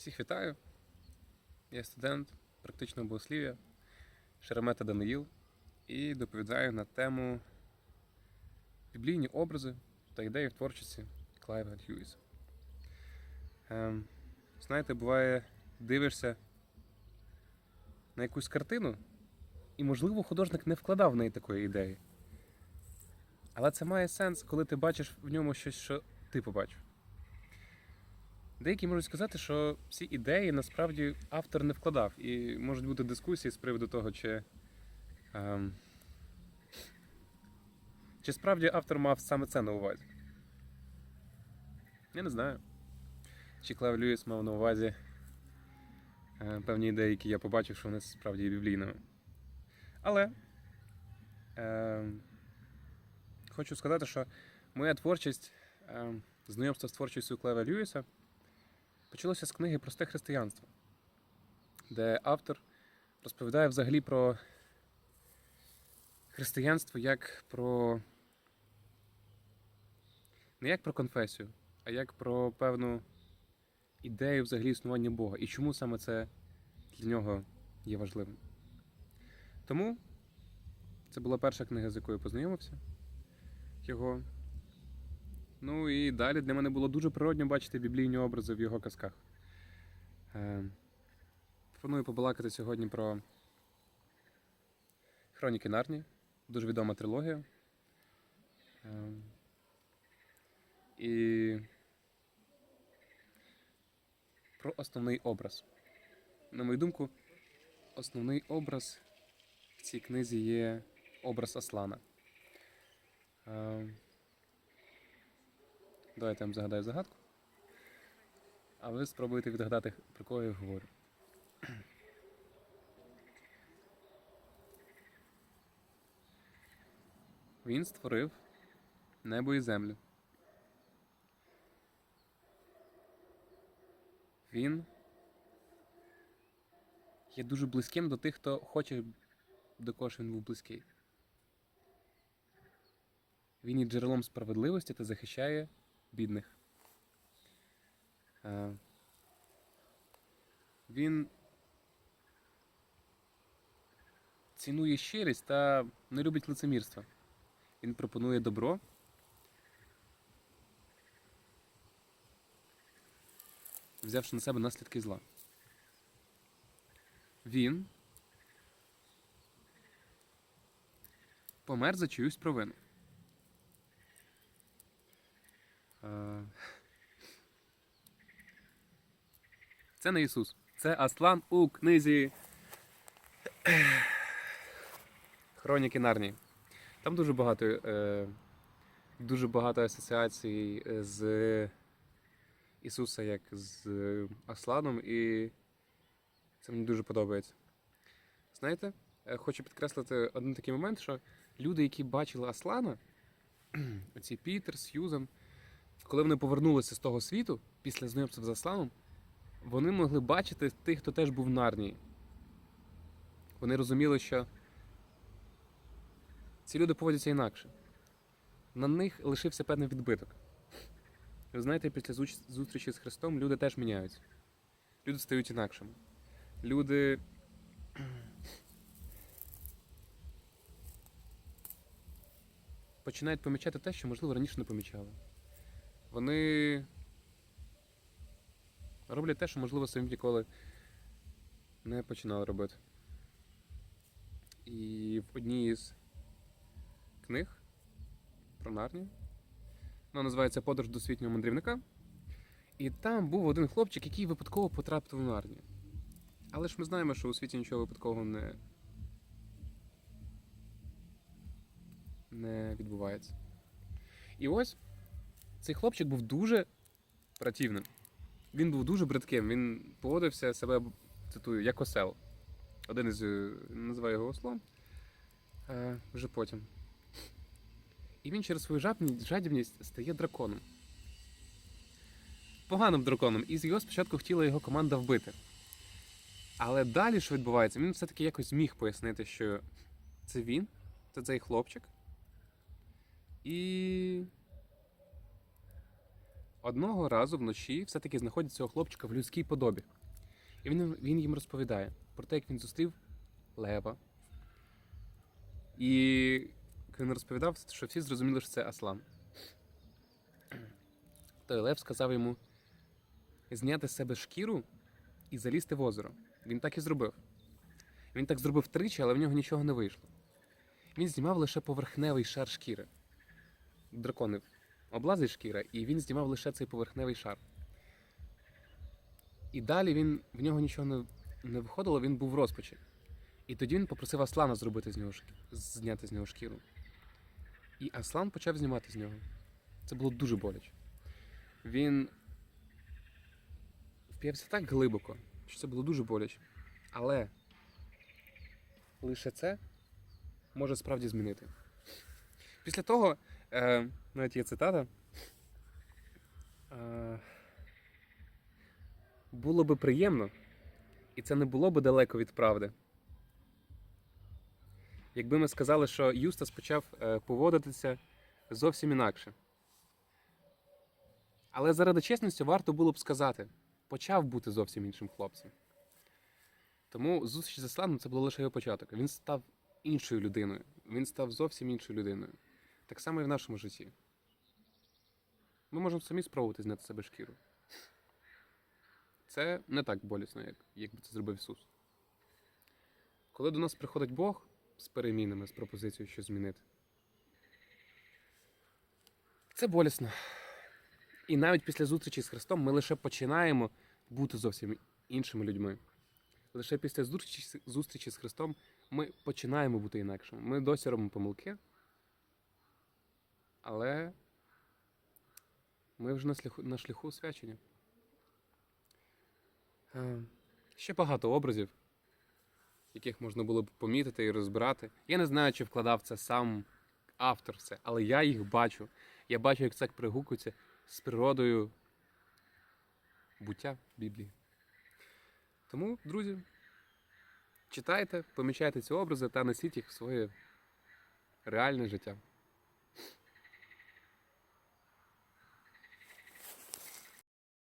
Всіх вітаю. Я студент практичного богослів'я Шеремета Даниїл і доповідаю на тему біблійні образи та ідеї в творчості Клайва Льюіса. Ем, знаєте, буває, дивишся на якусь картину, і, можливо, художник не вкладав в неї такої ідеї. Але це має сенс, коли ти бачиш в ньому щось, що ти побачив. Деякі можуть сказати, що всі ідеї насправді автор не вкладав, і можуть бути дискусії з приводу того, чи, ем, чи справді автор мав саме це на увазі. Я не знаю. Чи Клев Льюіс мав на увазі е, певні ідеї, які я побачив, що вони справді є біблійними. Але е, хочу сказати, що моя творчість, е, знайомство з творчістю Клева Льюіса почалося з книги Просте християнство, де автор розповідає взагалі про християнство як про не як про конфесію, а як про певну ідею взагалі існування Бога і чому саме це для нього є важливим. Тому це була перша книга, з якою познайомився його. Ну і далі для мене було дуже природньо бачити біблійні образи в його казках. Е, пропоную побалакати сьогодні про Хроніки Нарні, дуже відома трилогія. Е, і про основний образ. На мою думку, основний образ в цій книзі є образ Аслана. Давайте я вам загадаю загадку. А ви спробуєте відгадати, про кого я говорю. Він створив небо і землю. Він є дуже близьким до тих, хто хоче, до кого ж він був близький. Він є джерелом справедливості та захищає бідних. Е, Він цінує щирість та не любить лицемірства. Він пропонує добро. Взявши на себе наслідки зла. Він помер за чиюсь провину. Е, Це не Ісус. Це Аслан у книзі Хроніки Нарнії. Там дуже багато, е, дуже багато асоціацій з Ісуса як з Асланом, і це мені дуже подобається. Знаєте, е, хочу підкреслити один такий момент, що люди, які бачили Аслана, оці Пітер, Сьюзан, коли вони повернулися з того світу після знайомства з Асланом, вони могли бачити тих, хто теж був в Нарнії. Вони розуміли, що ці люди поводяться інакше. На них лишився певний відбиток. Ви знаєте, після зустрічі з Христом люди теж міняються. Люди стають інакшими. Люди. Починають помічати те, що, можливо, раніше не помічали. Вони роблять те, що, можливо, самі ніколи не починали робити. І в одній із книг про Нарнію, вона називається Подорож до світнього мандрівника. І там був один хлопчик, який випадково потрапив в Нарнію. Але ж ми знаємо, що у світі нічого випадкового не, не відбувається. І ось цей хлопчик був дуже противним. Він був дуже бридким, він поводився себе, цитую, як осел. Один із е, називає його ослом е, вже потім. І він через свою жадібність стає драконом. Поганим драконом. І з його спочатку хотіла його команда вбити. Але далі, що відбувається, він все-таки якось зміг пояснити, що це він, це цей хлопчик. І одного разу вночі все-таки знаходять цього хлопчика в людській подобі. І він, він їм розповідає про те, як він зустрів лева. І він розповідав, що всі зрозуміли, що це Аслан. Той лев сказав йому зняти з себе шкіру і залізти в озеро. Він так і зробив. Він так зробив тричі, але в нього нічого не вийшло. Він знімав лише поверхневий шар шкіри. Дракони облазить шкіра, і він знімав лише цей поверхневий шар. І далі він, в нього нічого не, не виходило, він був в розпачі. І тоді він попросив Аслана зробити з нього зняти з нього шкіру. І Аслан почав знімати з нього. Це було дуже боляче. Він вп'явся так глибоко, що це було дуже боляче. Але лише це може справді змінити. Після того, е, навіть є цитата. Е, було би приємно, і це не було би далеко від правди. Якби ми сказали, що Юстас почав е, поводитися зовсім інакше. Але заради чесності варто було б сказати, почав бути зовсім іншим хлопцем. Тому зустріч з Асланом це було лише його початок. Він став іншою людиною. Він став зовсім іншою людиною. Так само і в нашому житті. Ми можемо самі спробувати зняти себе шкіру. Це не так болісно, як, як би це зробив Ісус. Коли до нас приходить Бог з перемінами, з пропозицією щось змінити, це болісно. І навіть після зустрічі з Христом ми лише починаємо бути зовсім іншими людьми. Лише після зустрічі з Христом ми починаємо бути інакшими. Ми досі робимо помилки, але ми вже на шляху, на шляху освячення. Е, Ще багато образів, яких можна було б помітити і розбирати. Я не знаю, чи вкладав це сам автор все, але я їх бачу. Я бачу, як це пригукується з природою буття Біблії. Тому, друзі, читайте, помічайте ці образи та несіть їх в своє реальне життя.